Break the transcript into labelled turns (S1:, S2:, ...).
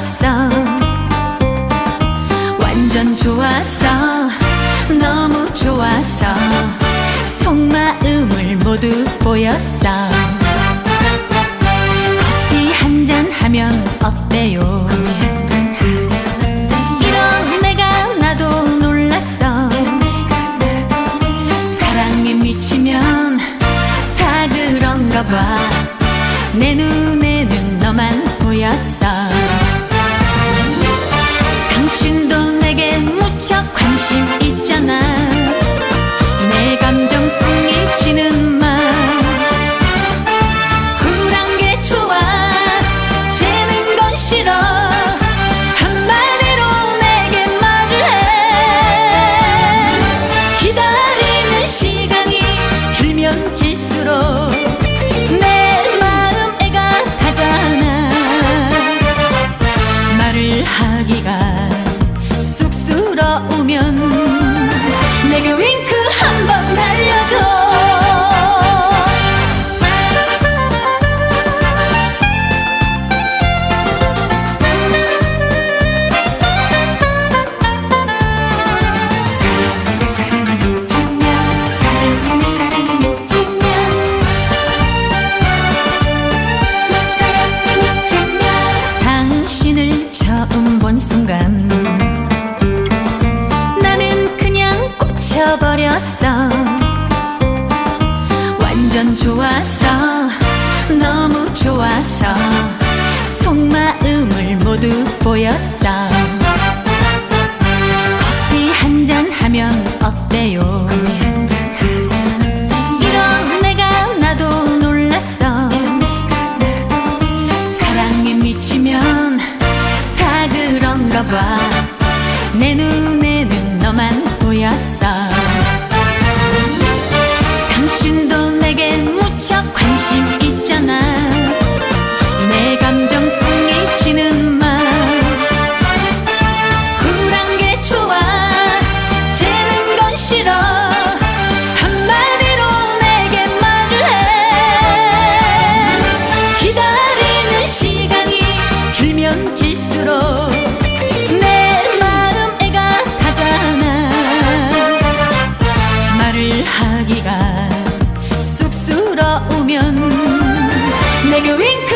S1: 좋았어. 완전 좋았어. 너무 좋았어. 속마음을 모두 보였어. 커피 한 잔 하면 어때요? 이런 내가 나도 놀랐어. 사랑에 미치면 다 그런가 봐내 눈에는 너만 보였어. 지켜버렸어. 완전 좋았어 너무 좋아서 속마음을 모두 보였어. 커피 한 잔 하면 어때요? 내 눈에는 너만 보였어. 공기가 쑥스러우면 내그 윙크